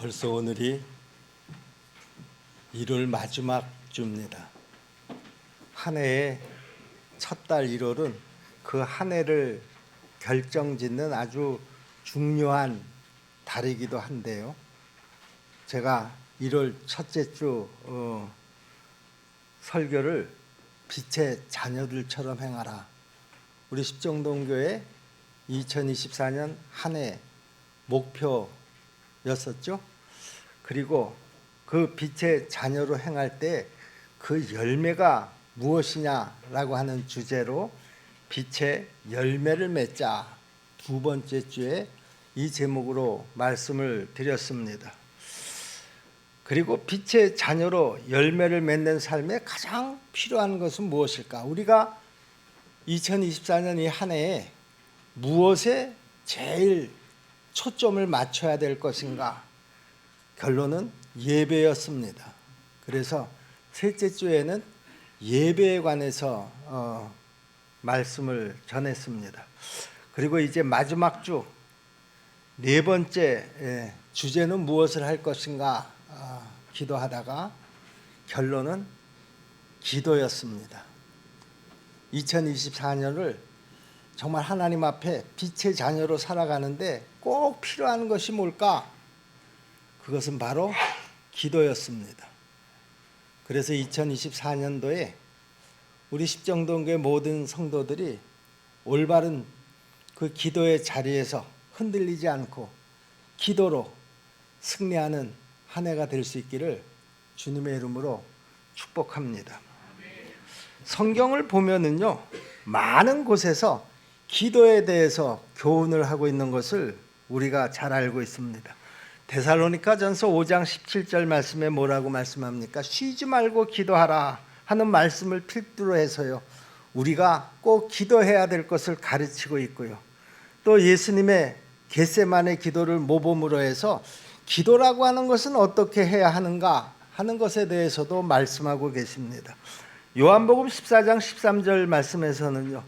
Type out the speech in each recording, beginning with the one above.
벌써 오늘이 1월 마지막 주입니다. 한 해의 첫 달 1월은 그 한 해를 결정짓는 아주 중요한 달이기도 한데요. 제가 1월 첫째 주 어, 설교를 빛의 자녀들처럼 행하라. 우리 십정동교회 2024년 한 해 목표였었죠. 그리고 그 빛의 자녀로 행할 때 그 열매가 무엇이냐라고 하는 주제로 빛의 열매를 맺자 두 번째 주에 이 제목으로 말씀을 드렸습니다. 그리고 빛의 자녀로 열매를 맺는 삶에 가장 필요한 것은 무엇일까? 우리가 2024년 이 한 해에 무엇에 제일 초점을 맞춰야 될 것인가? 결론은 예배였습니다. 그래서 셋째 주에는 예배에 관해서 어, 말씀을 전했습니다. 그리고 이제 마지막 주 네 번째 예, 주제는 무엇을 할 것인가 아, 기도하다가 결론은 기도였습니다. 2024년을 정말 하나님 앞에 빛의 자녀로 살아가는데 꼭 필요한 것이 뭘까? 그것은 바로 기도였습니다. 그래서 2024년도에 우리 십정동교의 모든 성도들이 올바른 그 기도의 자리에서 흔들리지 않고 기도로 승리하는 한 해가 될 수 있기를 주님의 이름으로 축복합니다. 성경을 보면은요 많은 곳에서 기도에 대해서 교훈을 하고 있는 것을 우리가 잘 알고 있습니다. 데살로니가전서 5장 17절 말씀에 뭐라고 말씀합니까? 쉬지 말고 기도하라 하는 말씀을 필두로 해서요. 우리가 꼭 기도해야 될 것을 가르치고 있고요. 또 예수님의 겟세만의 기도를 모범으로 해서 기도라고 하는 것은 어떻게 해야 하는가 하는 것에 대해서도 말씀하고 계십니다. 요한복음 14장 13절 말씀에서는요.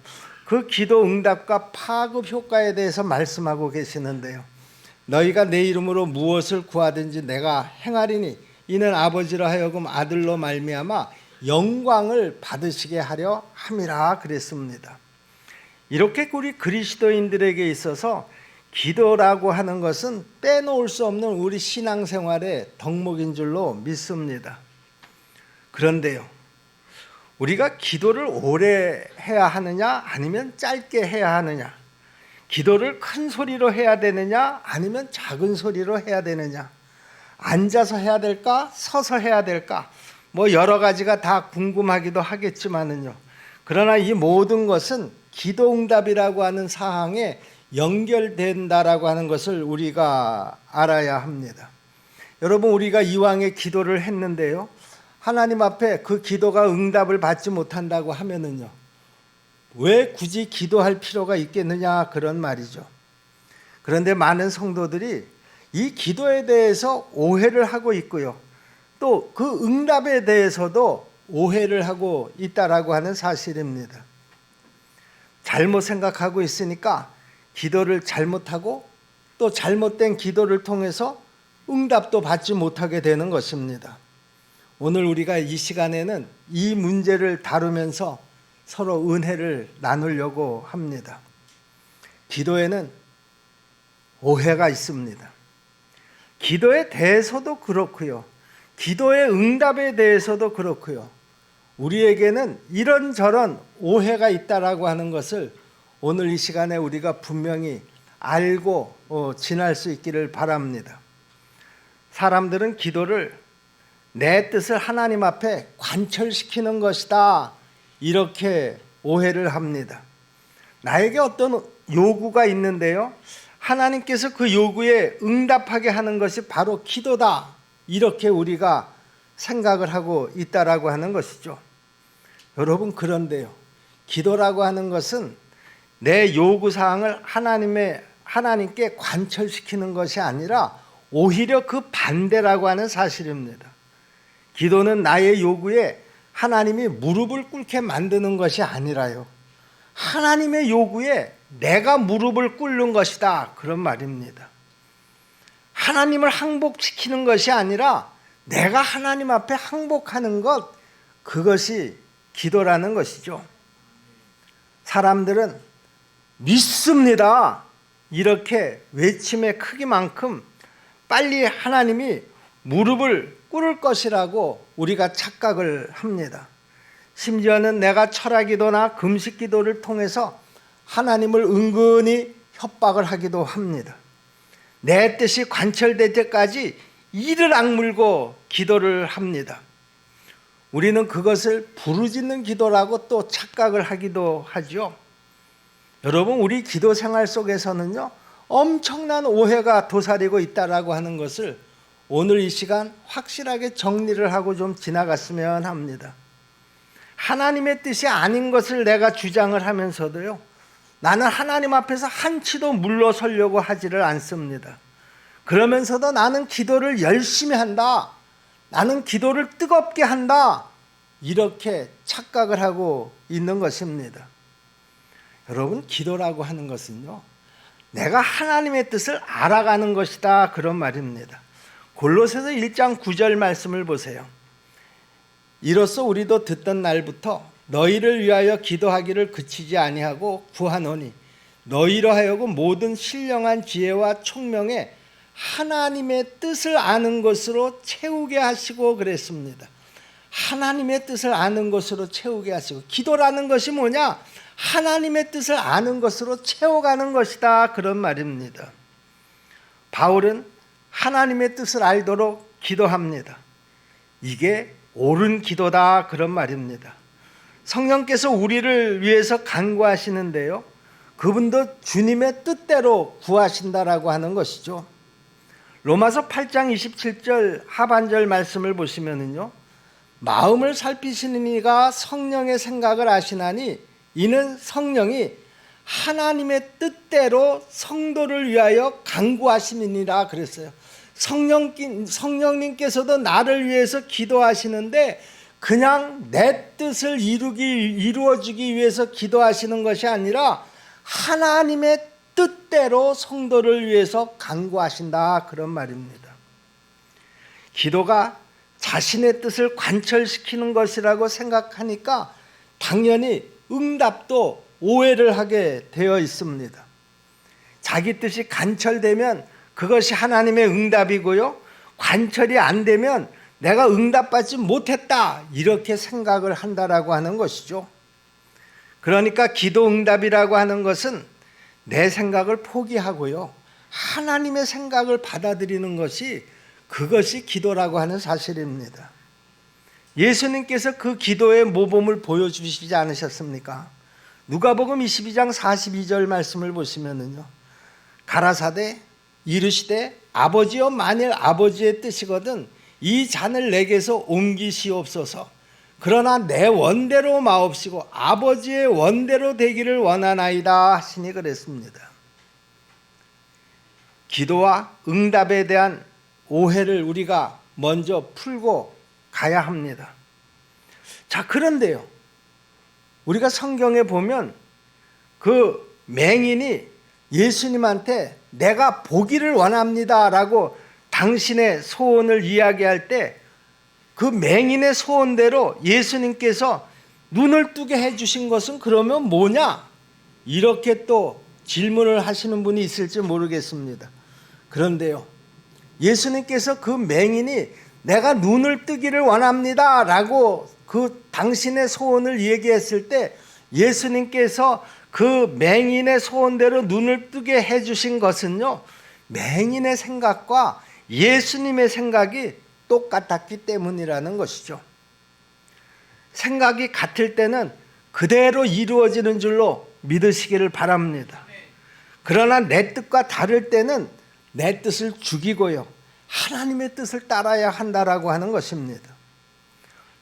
그 기도 응답과 파급 효과에 대해서 말씀하고 계시는데요. 너희가 내 이름으로 무엇을 구하든지 내가 행하리니 이는 아버지로 하여금 아들로 말미암아 영광을 받으시게 하려 함이라 그랬습니다. 이렇게 우리 그리스도인들에게 있어서 기도라고 하는 것은 빼놓을 수 없는 우리 신앙생활의 덕목인 줄로 믿습니다. 그런데요. 우리가 기도를 오래 해야 하느냐 아니면 짧게 해야 하느냐 기도를 큰 소리로 해야 되느냐? 아니면 작은 소리로 해야 되느냐? 앉아서 해야 될까? 서서 해야 될까? 뭐 여러 가지가 다 궁금하기도 하겠지만은요. 그러나 이 모든 것은 기도 응답이라고 하는 사항에 연결된다라고 하는 것을 우리가 알아야 합니다. 여러분 우리가 이왕에 기도를 했는데요. 하나님 앞에 그 기도가 응답을 받지 못한다고 하면은요. 왜 굳이 기도할 필요가 있겠느냐 그런 말이죠. 그런데 많은 성도들이 이 기도에 대해서 오해를 하고 있고요. 또 그 응답에 대해서도 오해를 하고 있다라고 하는 사실입니다. 잘못 생각하고 있으니까 기도를 잘못하고 또 잘못된 기도를 통해서 응답도 받지 못하게 되는 것입니다. 오늘 우리가 이 시간에는 이 문제를 다루면서 서로 은혜를 나누려고 합니다. 기도에는 오해가 있습니다. 기도에 대해서도 그렇고요. 기도의 응답에 대해서도 그렇고요. 우리에게는 이런저런 오해가 있다라고 하는 것을 오늘 이 시간에 우리가 분명히 알고 어, 지날 수 있기를 바랍니다. 사람들은 기도를 내 뜻을 하나님 앞에 관철시키는 것이다. 이렇게 오해를 합니다. 나에게 어떤 요구가 있는데요. 하나님께서 그 요구에 응답하게 하는 것이 바로 기도다. 이렇게 우리가 생각을 하고 있다라고 하는 것이죠. 여러분 그런데요. 기도라고 하는 것은 내 요구 사항을 하나님의 하나님께 관철시키는 것이 아니라 오히려 그 반대라고 하는 사실입니다. 기도는 나의 요구에 하나님이 무릎을 꿇게 만드는 것이 아니라요. 하나님의 요구에 내가 무릎을 꿇는 것이다. 그런 말입니다. 하나님을 항복시키는 것이 아니라 내가 하나님 앞에 항복하는 것 그것이 기도라는 것이죠. 사람들은 믿습니다. 이렇게 외침의 크기만큼 빨리 하나님이 무릎을 꿇을 것이라고 우리가 착각을 합니다. 심지어는 내가 철학 기도나 금식 기도를 통해서 하나님을 은근히 협박을 하기도 합니다. 내 뜻이 관철될 때까지 이를 악물고 기도를 합니다. 우리는 그것을 부르짖는 기도라고 또 착각을 하기도 하죠. 여러분, 우리 기도 생활 속에서는요, 엄청난 오해가 도사리고 있다라고 하는 것을 오늘 이 시간 확실하게 정리를 하고 좀 지나갔으면 합니다. 하나님의 뜻이 아닌 것을 내가 주장을 하면서도요, 나는 하나님 앞에서 한치도 물러서려고 하지를 않습니다. 그러면서도 나는 기도를 열심히 한다. 나는 기도를 뜨겁게 한다. 이렇게 착각을 하고 있는 것입니다. 여러분, 기도라고 하는 것은요, 내가 하나님의 뜻을 알아가는 것이다. 그런 말입니다. 골로새서 1장 9절 말씀을 보세요. 이로써 우리도 듣던 날부터 너희를 위하여 기도하기를 그치지 아니하고 구하노니 너희로 하여금 모든 신령한 지혜와 총명에 하나님의 뜻을 아는 것으로 채우게 하시고 그랬습니다. 하나님의 뜻을 아는 것으로 채우게 하시고 기도라는 것이 뭐냐? 하나님의 뜻을 아는 것으로 채워가는 것이다 그런 말입니다. 바울은 하나님의 뜻을 알도록 기도합니다. 이게 옳은 기도다 그런 말입니다. 성령께서 우리를 위해서 간구하시는데요. 그분도 주님의 뜻대로 구하신다라고 하는 것이죠. 로마서 8장 27절 하반절 말씀을 보시면은요. 마음을 살피시는 이가 성령의 생각을 아시나니 이는 성령이 하나님의 뜻대로 성도를 위하여 간구하시느니라 그랬어요. 성령 성령님께서도 나를 위해서 기도하시는데 그냥 내 뜻을 이루기 이루어지기 위해서 기도하시는 것이 아니라 하나님의 뜻대로 성도를 위해서 간구하신다 그런 말입니다. 기도가 자신의 뜻을 관철시키는 것이라고 생각하니까 당연히 응답도 오해를 하게 되어 있습니다. 자기 뜻이 관철되면 그것이 하나님의 응답이고요. 관철이 안 되면 내가 응답받지 못했다. 이렇게 생각을 한다라고 하는 것이죠. 그러니까 기도 응답이라고 하는 것은 내 생각을 포기하고요. 하나님의 생각을 받아들이는 것이 그것이 기도라고 하는 사실입니다. 예수님께서 그 기도의 모범을 보여주시지 않으셨습니까? 누가복음 22장 42절 말씀을 보시면은요. 가라사대 이르시되 아버지여 만일 아버지의 뜻이거든 이 잔을 내게서 옮기시옵소서. 그러나 내 원대로 마옵시고 아버지의 원대로 되기를 원하나이다 하시니 그랬습니다. 기도와 응답에 대한 오해를 우리가 먼저 풀고 가야 합니다. 자, 그런데요. 우리가 성경에 보면 그 맹인이 예수님한테 내가 보기를 원합니다라고 당신의 소원을 이야기할 때 그 맹인의 소원대로 예수님께서 눈을 뜨게 해주신 것은 그러면 뭐냐? 이렇게 또 질문을 하시는 분이 있을지 모르겠습니다. 그런데요. 예수님께서 그 맹인이 내가 눈을 뜨기를 원합니다. 라고 그 당신의 소원을 얘기했을 때 예수님께서 그 맹인의 소원대로 눈을 뜨게 해주신 것은요, 맹인의 생각과 예수님의 생각이 똑같았기 때문이라는 것이죠. 생각이 같을 때는 그대로 이루어지는 줄로 믿으시기를 바랍니다. 그러나 내 뜻과 다를 때는 내 뜻을 죽이고요. 하나님의 뜻을 따라야 한다라고 하는 것입니다.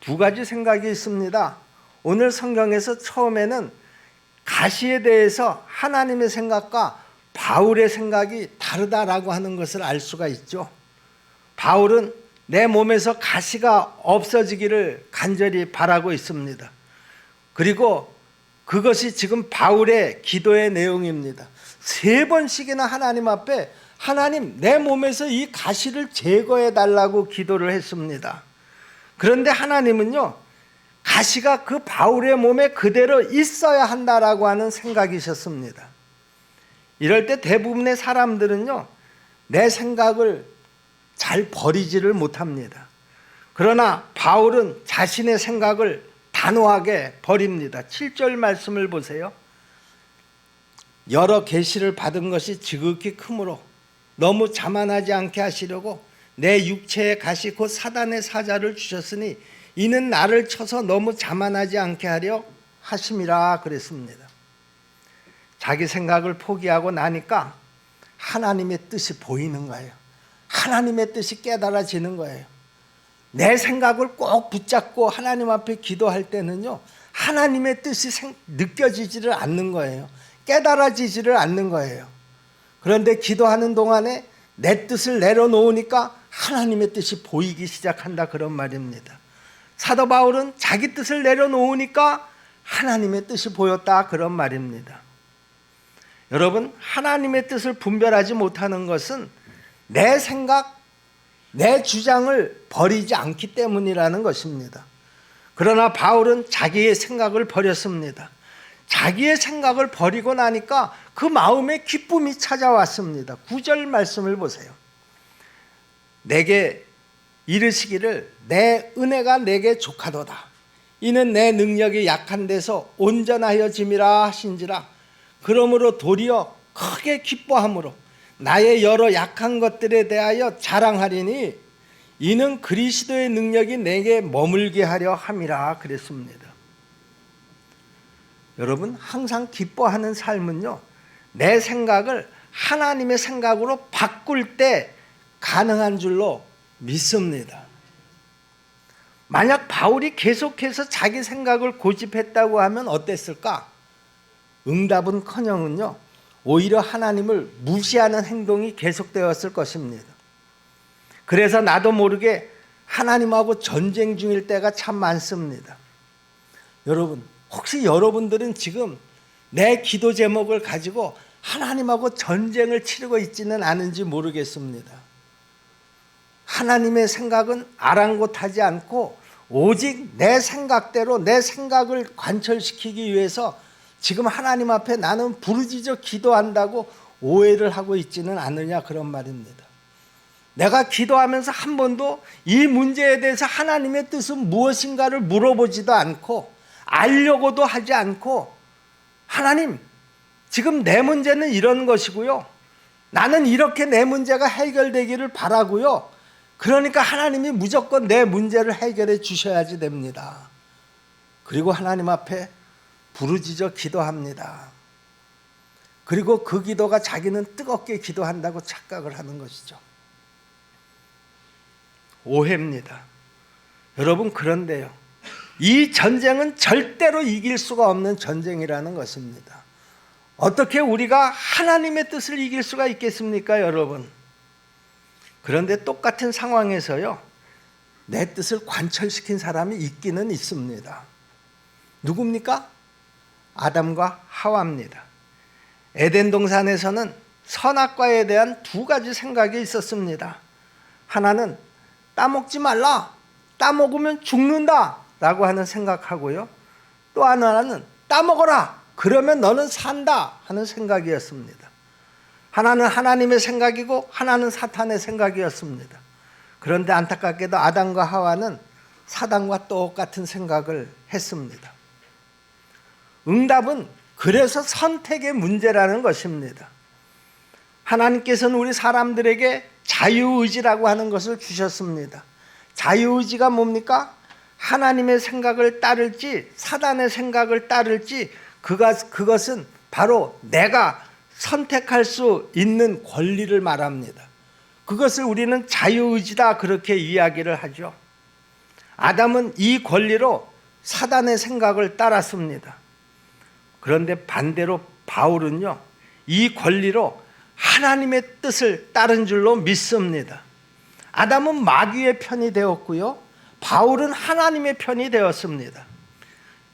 두 가지 생각이 있습니다. 오늘 성경에서 처음에는 가시에 대해서 하나님의 생각과 바울의 생각이 다르다라고 하는 것을 알 수가 있죠. 바울은 내 몸에서 가시가 없어지기를 간절히 바라고 있습니다. 그리고 그것이 지금 바울의 기도의 내용입니다. 세 번씩이나 하나님 앞에 하나님 내 몸에서 이 가시를 제거해 달라고 기도를 했습니다. 그런데 하나님은요 가시가 그 바울의 몸에 그대로 있어야 한다라고 하는 생각이셨습니다. 이럴 때 대부분의 사람들은요 내 생각을 잘 버리지를 못합니다. 그러나 바울은 자신의 생각을 단호하게 버립니다. 7절 말씀을 보세요. 여러 계시를 받은 것이 지극히 크므로 너무 자만하지 않게 하시려고 내 육체에 가시 곧 사단의 사자를 주셨으니 이는 나를 쳐서 너무 자만하지 않게 하려 하심이라 그랬습니다. 자기 생각을 포기하고 나니까 하나님의 뜻이 보이는 거예요. 하나님의 뜻이 깨달아지는 거예요. 내 생각을 꼭 붙잡고 하나님 앞에 기도할 때는요, 하나님의 뜻이 생- 느껴지지를 않는 거예요. 깨달아지지를 않는 거예요. 그런데 기도하는 동안에 내 뜻을 내려놓으니까 하나님의 뜻이 보이기 시작한다 그런 말입니다. 사도 바울은 자기 뜻을 내려놓으니까 하나님의 뜻이 보였다 그런 말입니다. 여러분, 하나님의 뜻을 분별하지 못하는 것은 내 생각, 내 주장을 버리지 않기 때문이라는 것입니다. 그러나 바울은 자기의 생각을 버렸습니다. 자기의 생각을 버리고 나니까 그 마음에 기쁨이 찾아왔습니다. 구절 말씀을 보세요. 내게 이르시기를 내 은혜가 내게 족하도다. 이는 내 능력이 약한 데서 온전하여 짐이라 하신지라. 그러므로 도리어 크게 기뻐함으로 나의 여러 약한 것들에 대하여 자랑하리니 이는 그리스도의 능력이 내게 머물게 하려 함이라 그랬습니다. 여러분 항상 기뻐하는 삶은요 내 생각을 하나님의 생각으로 바꿀 때 가능한 줄로 믿습니다. 만약 바울이 계속해서 자기 생각을 고집했다고 하면 어땠을까? 응답은 커녕은요 오히려 하나님을 무시하는 행동이 계속되었을 것입니다. 그래서 나도 모르게 하나님하고 전쟁 중일 때가 참 많습니다. 여러분, 혹시 여러분들은 지금 내 기도 제목을 가지고 하나님하고 전쟁을 치르고 있지는 않은지 모르겠습니다. 하나님의 생각은 아랑곳하지 않고 오직 내 생각대로 내 생각을 관철시키기 위해서 지금 하나님 앞에 나는 부르짖어 기도한다고 오해를 하고 있지는 않느냐 그런 말입니다. 내가 기도하면서 한 번도 이 문제에 대해서 하나님의 뜻은 무엇인가를 물어보지도 않고 알려고도 하지 않고 하나님 지금 내 문제는 이런 것이고요. 나는 이렇게 내 문제가 해결되기를 바라고요. 그러니까 하나님이 무조건 내 문제를 해결해 주셔야지 됩니다. 그리고 하나님 앞에 부르짖어 기도합니다. 그리고 그 기도가 자기는 뜨겁게 기도한다고 착각을 하는 것이죠. 오해입니다. 여러분 그런데요. 이 전쟁은 절대로 이길 수가 없는 전쟁이라는 것입니다. 어떻게 우리가 하나님의 뜻을 이길 수가 있겠습니까, 여러분? 그런데 똑같은 상황에서요. 내 뜻을 관철시킨 사람이 있기는 있습니다. 누굽니까? 아담과 하와입니다. 에덴 동산에서는 선악과에 대한 두 가지 생각이 있었습니다. 하나는 따먹지 말라. 따먹으면 죽는다. 라고 하는 생각하고요. 또 하나는 따먹어라. 그러면 너는 산다. 하는 생각이었습니다. 하나는 하나님의 생각이고 하나는 사탄의 생각이었습니다. 그런데 안타깝게도 아담과 하와는 사단과 똑같은 생각을 했습니다. 응답은 그래서 선택의 문제라는 것입니다. 하나님께서는 우리 사람들에게 자유의지라고 하는 것을 주셨습니다. 자유의지가 뭡니까? 하나님의 생각을 따를지 사단의 생각을 따를지 그것, 그것은 바로 내가 선택할 수 있는 권리를 말합니다. 그것을 우리는 자유의지다 그렇게 이야기를 하죠. 아담은 이 권리로 사단의 생각을 따랐습니다. 그런데 반대로 바울은요, 이 권리로 하나님의 뜻을 따른 줄로 믿습니다. 아담은 마귀의 편이 되었고요. 바울은 하나님의 편이 되었습니다.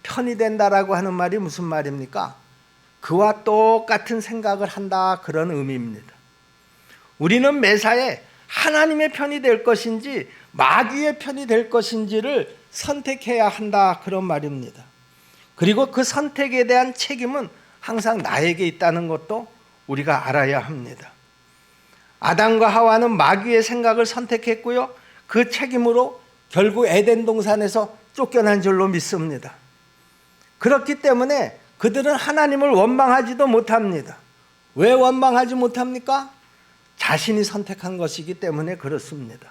편이 된다라고 하는 말이 무슨 말입니까? 그와 똑같은 생각을 한다 그런 의미입니다. 우리는 매사에 하나님의 편이 될 것인지 마귀의 편이 될 것인지를 선택해야 한다 그런 말입니다. 그리고 그 선택에 대한 책임은 항상 나에게 있다는 것도 우리가 알아야 합니다. 아담과 하와는 마귀의 생각을 선택했고요. 그 책임으로 결국 에덴 동산에서 쫓겨난 줄로 믿습니다. 그렇기 때문에 그들은 하나님을 원망하지도 못합니다. 왜 원망하지 못합니까? 자신이 선택한 것이기 때문에 그렇습니다.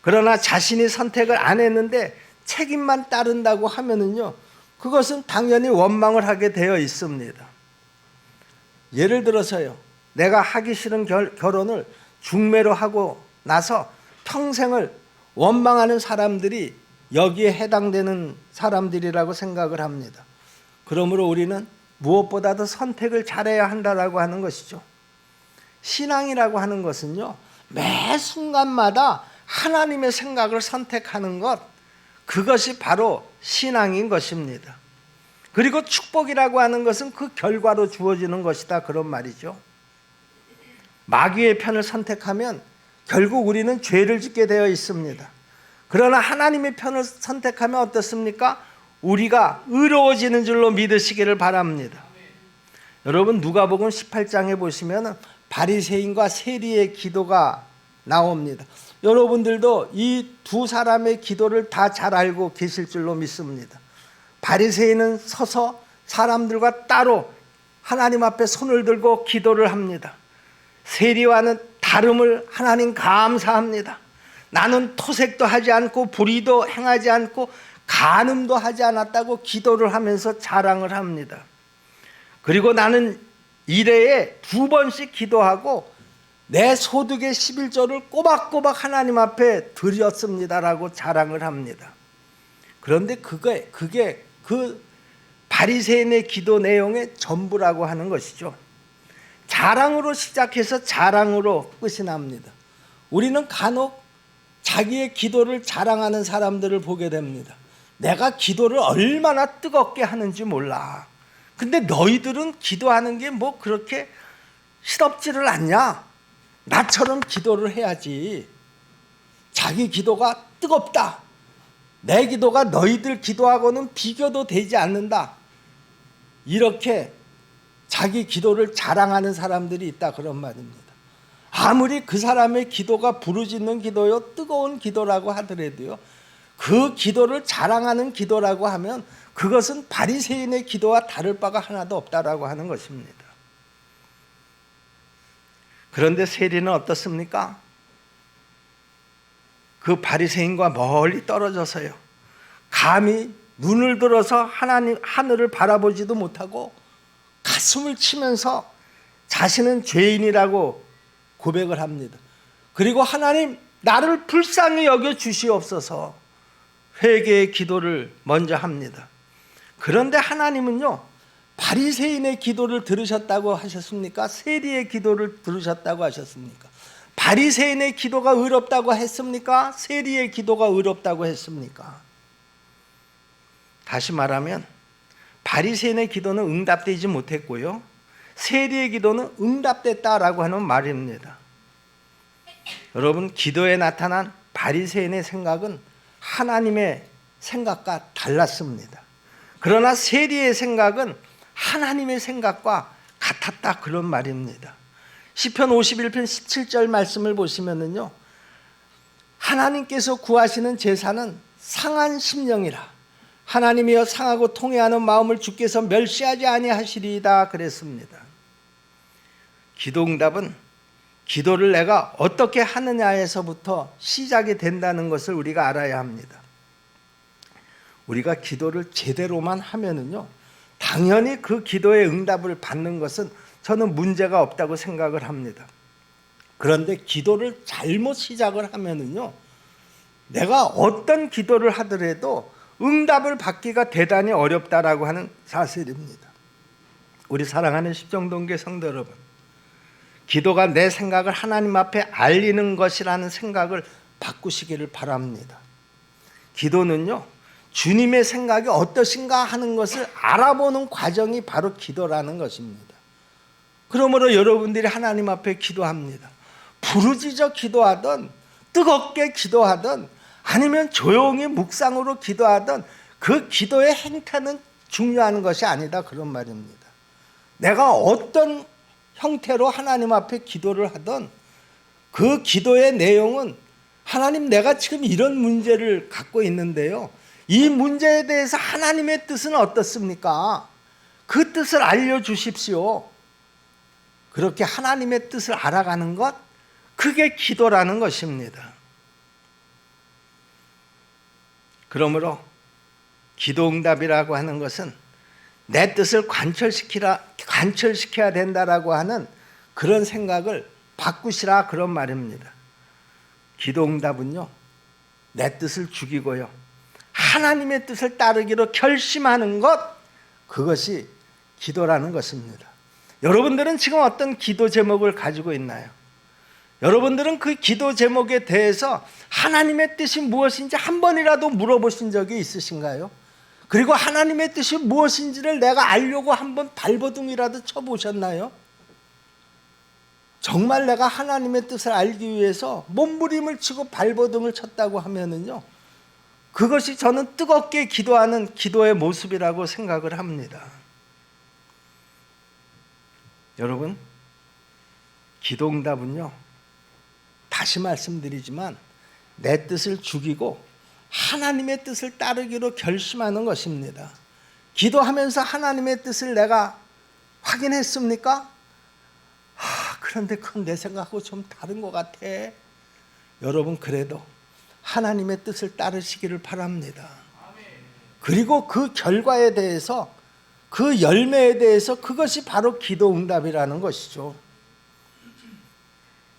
그러나 자신이 선택을 안 했는데 책임만 따른다고 하면은요, 그것은 당연히 원망을 하게 되어 있습니다. 예를 들어서요, 내가 하기 싫은 결, 결혼을 중매로 하고 나서 평생을 원망하는 사람들이 여기에 해당되는 사람들이라고 생각을 합니다. 그러므로 우리는 무엇보다도 선택을 잘해야 한다라고 하는 것이죠. 신앙이라고 하는 것은요, 매 순간마다 하나님의 생각을 선택하는 것, 그것이 바로 신앙인 것입니다. 그리고 축복이라고 하는 것은 그 결과로 주어지는 것이다. 그런 말이죠. 마귀의 편을 선택하면 결국 우리는 죄를 짓게 되어 있습니다. 그러나 하나님의 편을 선택하면 어떻습니까? 우리가 의로워지는 줄로 믿으시기를 바랍니다. 여러분 누가복음 18장에 보시면 바리새인과 세리의 기도가 나옵니다. 여러분들도 이 두 사람의 기도를 다 잘 알고 계실 줄로 믿습니다. 바리새인은 서서 사람들과 따로 하나님 앞에 손을 들고 기도를 합니다. 세리와는 다름을 하나님 감사합니다. 나는 토색도 하지 않고 불의도 행하지 않고 간음도 하지 않았다고 기도를 하면서 자랑을 합니다. 그리고 나는 일회에 두 번씩 기도하고 내 소득의 11조를 꼬박꼬박 하나님 앞에 드렸습니다라고 자랑을 합니다. 그런데 그게 그게 그 바리새인의 기도 내용의 전부라고 하는 것이죠. 자랑으로 시작해서 자랑으로 끝이 납니다. 우리는 간혹 자기의 기도를 자랑하는 사람들을 보게 됩니다. 내가 기도를 얼마나 뜨겁게 하는지 몰라. 근데 너희들은 기도하는 게 뭐 그렇게 시덥지를 않냐? 나처럼 기도를 해야지. 자기 기도가 뜨겁다. 내 기도가 너희들 기도하고는 비교도 되지 않는다. 이렇게 자기 기도를 자랑하는 사람들이 있다 그런 말입니다. 아무리 그 사람의 기도가 부르짖는 기도요, 뜨거운 기도라고 하더라도요, 그 기도를 자랑하는 기도라고 하면 그것은 바리새인의 기도와 다를 바가 하나도 없다라고 하는 것입니다. 그런데 세리는 어떻습니까? 그 바리새인과 멀리 떨어져서요. 감히 눈을 들어서 하나님 하늘을 바라보지도 못하고 가슴을 치면서 자신은 죄인이라고 고백을 합니다. 그리고 하나님 나를 불쌍히 여겨 주시옵소서 회개의 기도를 먼저 합니다. 그런데 하나님은요 바리새인의 기도를 들으셨다고 하셨습니까? 세리의 기도를 들으셨다고 하셨습니까? 바리새인의 기도가 의롭다고 했습니까? 세리의 기도가 의롭다고 했습니까? 다시 말하면 바리새인의 기도는 응답되지 못했고요. 세리의 기도는 응답됐다라고 하는 말입니다. 여러분 기도에 나타난 바리새인의 생각은 하나님의 생각과 달랐습니다. 그러나 세리의 생각은 하나님의 생각과 같았다 그런 말입니다. 시편 51편 17절 말씀을 보시면은요. 하나님께서 구하시는 제사는 상한 심령이라 하나님이여 상하고 통해하는 마음을 주께서 멸시하지 아니하시리이다 그랬습니다. 기도응답은 기도를 내가 어떻게 하느냐에서부터 시작이 된다는 것을 우리가 알아야 합니다. 우리가 기도를 제대로만 하면은요. 당연히 그 기도의 응답을 받는 것은 저는 문제가 없다고 생각을 합니다. 그런데 기도를 잘못 시작을 하면은요. 내가 어떤 기도를 하더라도 응답을 받기가 대단히 어렵다라고 하는 사실입니다. 우리 사랑하는 십정동계 성도 여러분. 기도가 내 생각을 하나님 앞에 알리는 것이라는 생각을 바꾸시기를 바랍니다. 기도는요. 주님의 생각이 어떠신가 하는 것을 알아보는 과정이 바로 기도라는 것입니다. 그러므로 여러분들이 하나님 앞에 기도합니다. 부르짖어 기도하던 뜨겁게 기도하던 아니면 조용히 묵상으로 기도하던 그 기도의 행태는 중요한 것이 아니다 그런 말입니다. 내가 어떤 형태로 하나님 앞에 기도를 하던 그 기도의 내용은 하나님 내가 지금 이런 문제를 갖고 있는데요. 이 문제에 대해서 하나님의 뜻은 어떻습니까? 그 뜻을 알려주십시오. 그렇게 하나님의 뜻을 알아가는 것, 그게 기도라는 것입니다. 그러므로 기도응답이라고 하는 것은 내 뜻을 관철시키라, 관철시켜야 된다라고 하는 그런 생각을 바꾸시라 그런 말입니다. 기도응답은요, 내 뜻을 죽이고요, 하나님의 뜻을 따르기로 결심하는 것, 그것이 기도라는 것입니다. 여러분들은 지금 어떤 기도 제목을 가지고 있나요? 여러분들은 그 기도 제목에 대해서 하나님의 뜻이 무엇인지 한 번이라도 물어보신 적이 있으신가요? 그리고 하나님의 뜻이 무엇인지를 내가 알려고 한번 발버둥이라도 쳐보셨나요? 정말 내가 하나님의 뜻을 알기 위해서 몸부림을 치고 발버둥을 쳤다고 하면은요, 그것이 저는 뜨겁게 기도하는 기도의 모습이라고 생각을 합니다. 여러분, 기도응답은요, 다시 말씀드리지만 내 뜻을 죽이고 하나님의 뜻을 따르기로 결심하는 것입니다. 기도하면서 하나님의 뜻을 내가 확인했습니까? 아, 그런데 그건 내 생각하고 좀 다른 것 같아. 여러분, 그래도 하나님의 뜻을 따르시기를 바랍니다. 그리고 그 결과에 대해서 그 열매에 대해서 그것이 바로 기도 응답이라는 것이죠.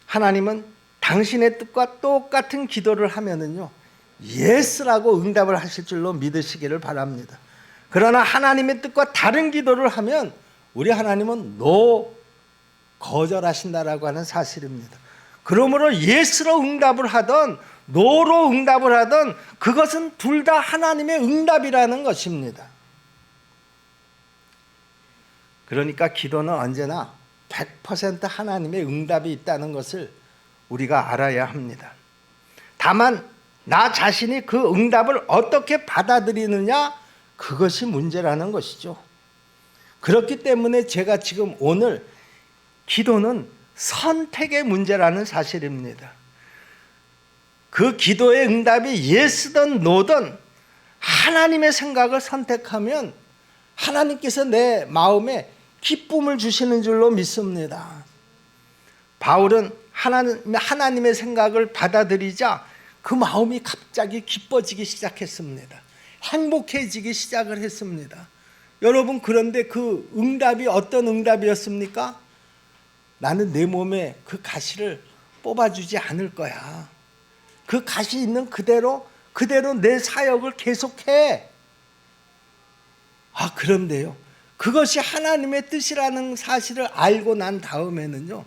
하나님은 당신의 뜻과 똑같은 기도를 하면은요. 예스라고 응답을 하실 줄로 믿으시기를 바랍니다. 그러나 하나님의 뜻과 다른 기도를 하면 우리 하나님은 노 거절하신다라고 하는 사실입니다. 그러므로 예스로 응답을 하던 노로 응답을 하던 그것은 둘 다 하나님의 응답이라는 것입니다. 그러니까 기도는 언제나 100% 하나님의 응답이 있다는 것을 우리가 알아야 합니다. 다만 나 자신이 그 응답을 어떻게 받아들이느냐 그것이 문제라는 것이죠. 그렇기 때문에 제가 지금 오늘 기도는 선택의 문제라는 사실입니다. 그 기도의 응답이 예스든 노든 하나님의 생각을 선택하면 하나님께서 내 마음에 기쁨을 주시는 줄로 믿습니다. 바울은 하나님, 하나님의 생각을 받아들이자 그 마음이 갑자기 기뻐지기 시작했습니다. 행복해지기 시작을 했습니다. 여러분, 그런데 그 응답이 어떤 응답이었습니까? 나는 내 몸에 그 가시를 뽑아주지 않을 거야. 그 가시 있는 그대로, 그대로 내 사역을 계속해. 아, 그런데요. 그것이 하나님의 뜻이라는 사실을 알고 난 다음에는요.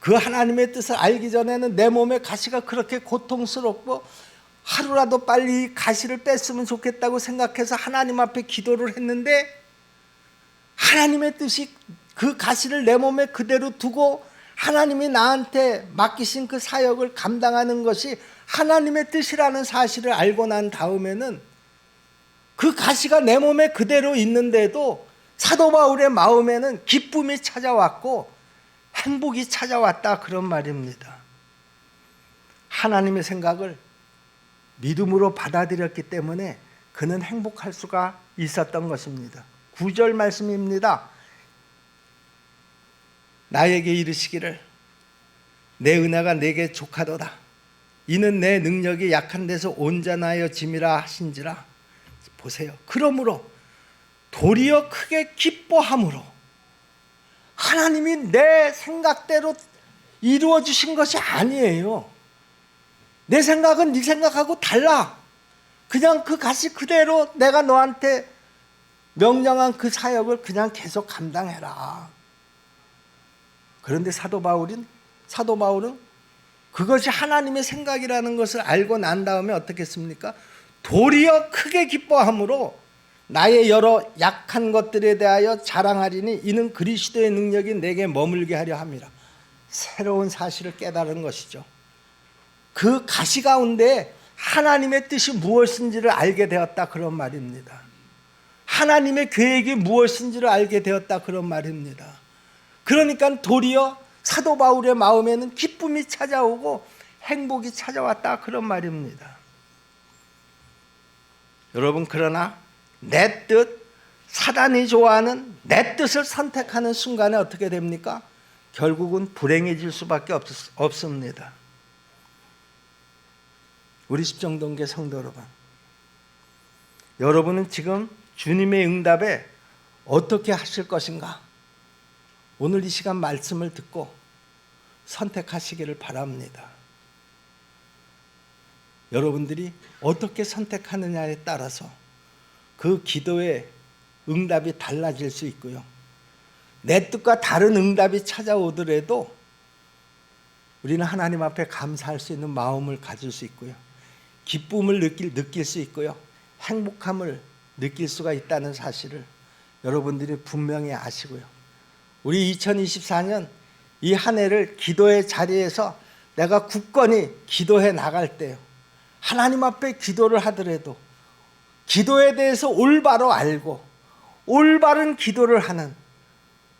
그 하나님의 뜻을 알기 전에는 내 몸에 가시가 그렇게 고통스럽고 하루라도 빨리 가시를 뺐으면 좋겠다고 생각해서 하나님 앞에 기도를 했는데 하나님의 뜻이 그 가시를 내 몸에 그대로 두고 하나님이 나한테 맡기신 그 사역을 감당하는 것이 하나님의 뜻이라는 사실을 알고 난 다음에는 그 가시가 내 몸에 그대로 있는데도 사도 바울의 마음에는 기쁨이 찾아왔고 행복이 찾아왔다 그런 말입니다. 하나님의 생각을 믿음으로 받아들였기 때문에 그는 행복할 수가 있었던 것입니다. 구절 말씀입니다. 나에게 이르시기를 내 은혜가 내게 족하도다. 이는 내 능력이 약한 데서 온전하여 짐이라 하신지라. 보세요. 그러므로 도리어 크게 기뻐함으로 하나님이 내 생각대로 이루어 주신 것이 아니에요. 내 생각은 네 생각하고 달라. 그냥 그 가시 그대로 내가 너한테 명령한 그 사역을 그냥 계속 감당해라. 그런데 사도 바울은 사도 바울은 그것이 하나님의 생각이라는 것을 알고 난 다음에 어떻게 했습니까? 도리어 크게 기뻐함으로 나의 여러 약한 것들에 대하여 자랑하리니 이는 그리스도의 능력이 내게 머물게 하려 함이라. 새로운 사실을 깨달은 것이죠. 그 가시 가운데 하나님의 뜻이 무엇인지를 알게 되었다 그런 말입니다. 하나님의 계획이 무엇인지를 알게 되었다 그런 말입니다. 그러니까 도리어 사도 바울의 마음에는 기쁨이 찾아오고 행복이 찾아왔다 그런 말입니다. 여러분 그러나 내 뜻, 사단이 좋아하는 내 뜻을 선택하는 순간에 어떻게 됩니까? 결국은 불행해질 수밖에 없, 없습니다. 우리 십정동계 성도 여러분, 여러분은 지금 주님의 응답에 어떻게 하실 것인가? 오늘 이 시간 말씀을 듣고 선택하시기를 바랍니다. 여러분들이 어떻게 선택하느냐에 따라서 그 기도의 응답이 달라질 수 있고요. 내 뜻과 다른 응답이 찾아오더라도 우리는 하나님 앞에 감사할 수 있는 마음을 가질 수 있고요. 기쁨을 느낄, 느낄 수 있고요. 행복함을 느낄 수가 있다는 사실을 여러분들이 분명히 아시고요. 우리 2024년 이 한 해를 기도의 자리에서 내가 굳건히 기도해 나갈 때요. 하나님 앞에 기도를 하더라도 기도에 대해서 올바로 알고 올바른 기도를 하는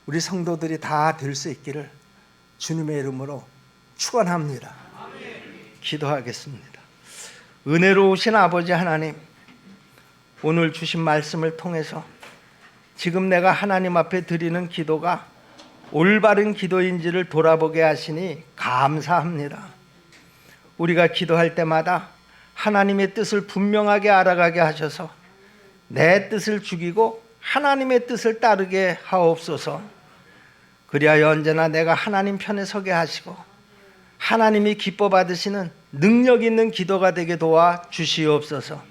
우리 성도들이 다 될 수 있기를 주님의 이름으로 축원합니다. 기도하겠습니다. 은혜로우신 아버지 하나님, 오늘 주신 말씀을 통해서 지금 내가 하나님 앞에 드리는 기도가 올바른 기도인지를 돌아보게 하시니 감사합니다. 우리가 기도할 때마다 하나님의 뜻을 분명하게 알아가게 하셔서 내 뜻을 죽이고 하나님의 뜻을 따르게 하옵소서. 그리하여 언제나 내가 하나님 편에 서게 하시고 하나님이 기뻐 받으시는 능력 있는 기도가 되게 도와 주시옵소서.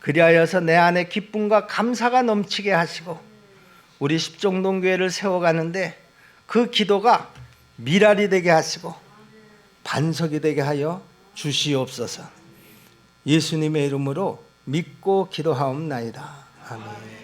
그리하여서 내 안에 기쁨과 감사가 넘치게 하시고 우리 십종동교회를 세워가는데 그 기도가 미랄이 되게 하시고 반석이 되게 하여 주시옵소서. 예수님의 이름으로 믿고 기도하옵나이다. 아멘.